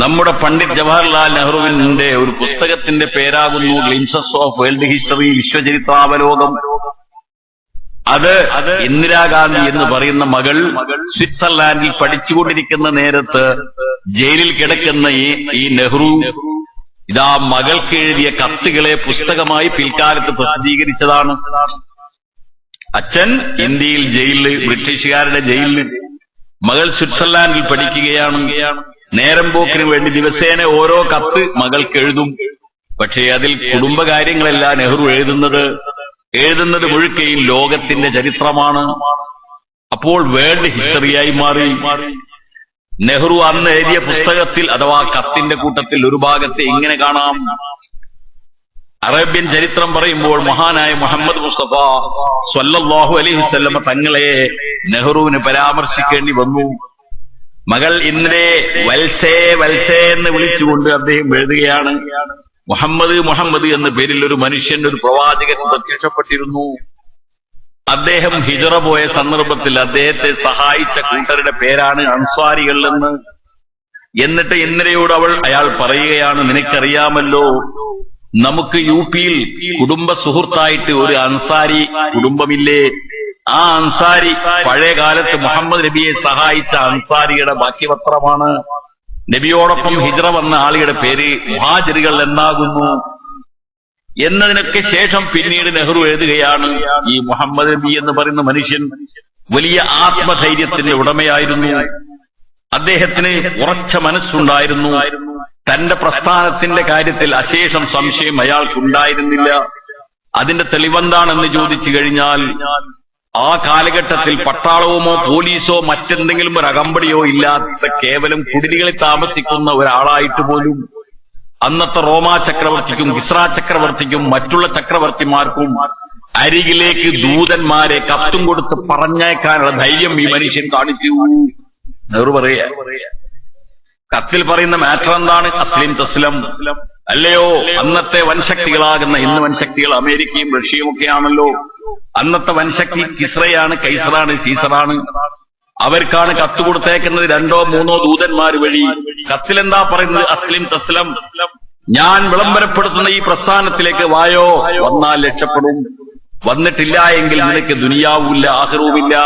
നമ്മുടെ പണ്ഡിറ്റ് ജവഹർലാൽ നെഹ്റുവിന്റെ ഒരു പുസ്തകത്തിന്റെ പേരാകുന്നു ഗ്ലിംസസ് ഓഫ് വേൾഡ് ഹിസ്റ്ററി വിശ്വചരിത്രാവലോകം അത് ഇന്ദിരാഗാന്ധി എന്ന് പറയുന്ന മകൾ സ്വിറ്റ്സർലാൻഡിൽ പഠിച്ചുകൊണ്ടിരിക്കുന്ന നേരത്ത് ജയിലിൽ കിടക്കുന്ന ഈ നെഹ്റു ഇതാ മകൾക്ക് എഴുതിയ കത്തുകളെ പുസ്തകമായി പിൽക്കാലത്ത് പ്രസിദ്ധീകരിച്ചതാണ്. അച്ഛൻ ഇന്ത്യയിൽ ജയിലിൽ ബ്രിട്ടീഷുകാരുടെ ജയിലിൽ മകൾ സ്വിറ്റ്സർലാൻഡിൽ പഠിക്കുകയാണ്. നേരം പോക്കിന് വേണ്ടി ദിവസേന ഓരോ കത്ത് മകൾക്ക് എഴുതും പക്ഷേ അതിൽ കുടുംബകാര്യങ്ങളല്ല നെഹ്റു എഴുതുന്നത് എഴുതുന്നത് മുഴുക്കയും ലോകത്തിന്റെ ചരിത്രമാണ്. അപ്പോൾ വേൾഡ് ഹിസ്റ്ററിയായി മാറി. നെഹ്റു അന്ന് എഴുതിയ പുസ്തകത്തിൽ അഥവാ കത്തിന്റെ കൂട്ടത്തിൽ ഒരു ഭാഗത്തെ ഇങ്ങനെ കാണാം. അറേബ്യൻ ചരിത്രം പറയുമ്പോൾ മഹാനായ മുഹമ്മദ് മുസ്തഫ സ്വല്ലല്ലാഹു അലൈഹി വസല്ലമ തങ്ങളെ നെഹ്റുവിന് പരാമർശിക്കേണ്ടി വന്നു. മകൾ ഇന്നലെ വൽസേ വൽസേ എന്ന് വിളിച്ചുകൊണ്ട് അദ്ദേഹം എഴുതുകയാണ്. മുഹമ്മദ് മുഹമ്മദ് എന്ന പേരിൽ ഒരു മനുഷ്യൻ ഒരു പ്രവാചകൻ പ്രത്യക്ഷപ്പെട്ടിരുന്നു. അദ്ദേഹം ഹിജറ പോയ സന്ദർഭത്തിൽ അദ്ദേഹത്തെ സഹായിച്ച കൂട്ടരുടെ പേരാണ് അൻസ്വാരികൾ എന്ന്. എന്നിട്ട് ഇന്നലെയോട് അവൾ അയാൾ പറയുകയാണ് നിനക്കറിയാമല്ലോ നമുക്ക് യു പിയിൽ കുടുംബ സുഹൃത്തായിട്ട് ഒരു അൻസാരി കുടുംബമില്ലേ? ആ അൻസാരി പഴയ കാലത്ത് മുഹമ്മദ് നബിയെ സഹായിച്ച അൻസാരിയുടെ ബാക്കിപത്രമാണ്. നബിയോടൊപ്പം ഹിജ്റ വന്ന ആളുകളുടെ പേര് മുഹാജിറുകൾ എന്നാകുന്നു. എന്നതിനൊക്കെ ശേഷം പിന്നീട് നെഹ്റു എഴുതുകയാണ് ഈ മുഹമ്മദ് നബി എന്ന് പറയുന്ന മനുഷ്യൻ വലിയ ആത്മധൈര്യത്തിന്റെ ഉടമയായിരുന്നു. അദ്ദേഹത്തിന് ഉറച്ച മനസ്സുണ്ടായിരുന്നു. തന്റെ പ്രസ്ഥാനത്തിന്റെ കാര്യത്തിൽ അശേഷം സംശയം അയാൾക്കുണ്ടായിരുന്നില്ല. അതിന്റെ തെളിവെന്താണെന്ന് ചോദിച്ചു കഴിഞ്ഞാൽ ആ കാലഘട്ടത്തിൽ പട്ടാളവുമോ പോലീസോ മറ്റെന്തെങ്കിലും ഒരു അകമ്പടിയോ ഇല്ലാത്ത കേവലം കുടിലുകളിൽ താമസിക്കുന്ന ഒരാളായിട്ട് പോലും അന്നത്തെ റോമാ ചക്രവർത്തിക്കും കിസ്ര ചക്രവർത്തിക്കും മറ്റുള്ള ചക്രവർത്തിമാർക്കും അരികിലേക്ക് ദൂതന്മാരെ കത്തും കൊടുത്ത് പറഞ്ഞേക്കാനുള്ള ധൈര്യം ഈ മനുഷ്യൻ കാണിച്ചു. നെഹ്റു പറയാ കത്തിൽ പറയുന്ന മാറ്റർ എന്താണ്? അസ്ലിം തസ്ലം. അല്ലയോ? അന്നത്തെ വൻശക്തികളാകുന്ന ഇന്ന് വൻശക്തികൾ അമേരിക്കയും റഷ്യയും ഒക്കെയാണല്ലോ. അന്നത്തെ വൻശക്തി കിസ്രയാണ് കൈസറാണ് സീസറാണ്. അവർക്കാണ് കത്ത് കൊടുത്തേക്കുന്നത് രണ്ടോ മൂന്നോ ദൂതന്മാർ വഴി. കത്തിലെന്താ പറയുന്നത്? അസ്ലിം തസ്ലം. ഞാൻ വിളംബരപ്പെടുത്തുന്ന ഈ പ്രസ്ഥാനത്തിലേക്ക് വായോ? വന്നാൽ രക്ഷപ്പെടും. വന്നിട്ടില്ല എങ്കിൽ നിനക്ക് ദുനിയാവില്ല ആഹ്റവുമില്ല.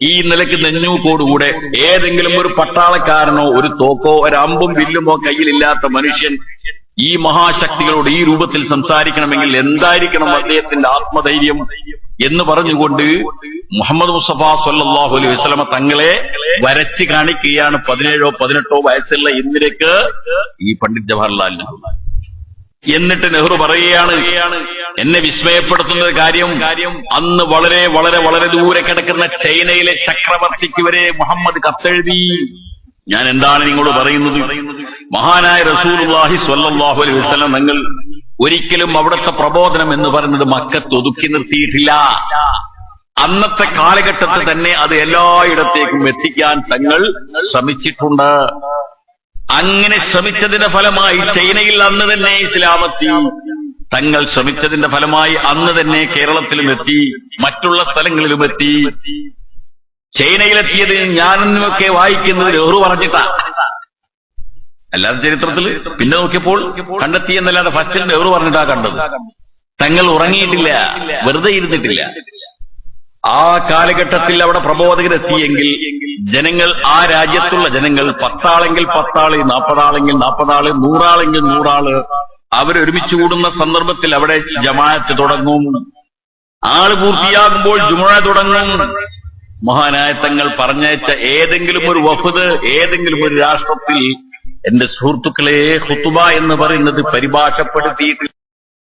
ഈ നിലയ്ക്ക് നെഞ്ഞൂക്കോടുകൂടെ ഏതെങ്കിലും ഒരു പട്ടാളക്കാരനോ ഒരു തോക്കോ ഒരു അമ്പും വില്ലുമോ കയ്യിലില്ലാത്ത മനുഷ്യൻ ഈ മഹാശക്തികളോട് ഈ രൂപത്തിൽ സംസാരിക്കണമെങ്കിൽ എന്തായിരിക്കണം അദ്ദേഹത്തിന്റെ ആത്മധൈര്യം എന്ന് പറഞ്ഞുകൊണ്ട് മുഹമ്മദ് മുസ്തഫ സല്ലാഹു അലൈഹി വസ്ലമ തങ്ങളെ വരച്ച് കാണിക്കുകയാണ് പതിനേഴോ പതിനെട്ടോ വയസ്സുള്ള ഇന്നിലേക്ക് ഈ പണ്ഡിറ്റ് ജവഹർലാൽ നെഹ്റു. എന്നിട്ട് നെഹ്റു പറയുകയാണ് എന്നെ വിസ്മയപ്പെടുത്തുന്ന ഒരു കാര്യം അന്ന് വളരെ വളരെ വളരെ ദൂരെ കിടക്കുന്ന ചൈനയിലെ ചക്രവർത്തിക്ക് വരെ മുഹമ്മദ് കത്തെഴുതി. ഞാൻ എന്താണ് നിങ്ങളോട് പറയുന്നത്? മഹാനായ റസൂലുള്ളാഹി സ്വല്ലാഹു അലൈഹി വസ്ലം നിങ്ങൾ ഒരിക്കലും അവിടുത്തെ പ്രബോധനം എന്ന് പറയുന്നത് മക്കത്ത് ഒതുക്കി നിർത്തിയിട്ടില്ല. അന്നത്തെ കാലഘട്ടത്തിൽ തന്നെ അത് എല്ലായിടത്തേക്കും എത്തിക്കാൻ തങ്ങൾ ശ്രമിച്ചിട്ടുണ്ട്. അങ്ങനെ ശ്രമിച്ചതിന്റെ ഫലമായി ചൈനയിൽ അന്ന് തന്നെ ഇസ്ലാമെത്തി. തങ്ങൾ ശ്രമിച്ചതിന്റെ ഫലമായി അന്ന് തന്നെ കേരളത്തിലും എത്തി മറ്റുള്ള സ്ഥലങ്ങളിലും എത്തി ചൈനയിലെത്തിയത് ഞാനെന്നുമൊക്കെ വായിക്കുന്നത് നെഹ്റു പറഞ്ഞിട്ടാ. അല്ലാതെ ചരിത്രത്തിൽ പിന്നെ നോക്കിയപ്പോൾ കണ്ടെത്തി എന്നല്ലാതെ ഫസ്റ്റിൽ നെഹ്റു പറഞ്ഞിട്ടാ കണ്ടത്. തങ്ങൾ ഉറങ്ങിയിട്ടില്ല വെറുതെ ഇരുന്നിട്ടില്ല. ആ കാലഘട്ടത്തിൽ അവിടെ പ്രബോധകരെത്തിയെങ്കിൽ ജനങ്ങൾ ആ രാജ്യത്തുള്ള ജനങ്ങൾ പത്താളെങ്കിൽ പത്താൾ നാൽപ്പതാളെങ്കിൽ നാൽപ്പതാൾ നൂറാളെങ്കിൽ നൂറാൾ അവരൊരുമിച്ച് കൂടുന്ന സന്ദർഭത്തിൽ അവിടെ ജമാഅത്ത് തുടങ്ങും. ആൾ പൂർത്തിയാകുമ്പോൾ ജുമഴ തുടങ്ങും. മഹാനായ തങ്ങൾ പറഞ്ഞയച്ച ഏതെങ്കിലും ഒരു വഫുദ് ഏതെങ്കിലും ഒരു രാഷ്ട്രത്തിൽ എന്റെ സുഹൃത്തുക്കളെ ഹുത്തുബ എന്ന് പറയുന്നത് പരിഭാഷപ്പെടുത്തിയിട്ടില്ല.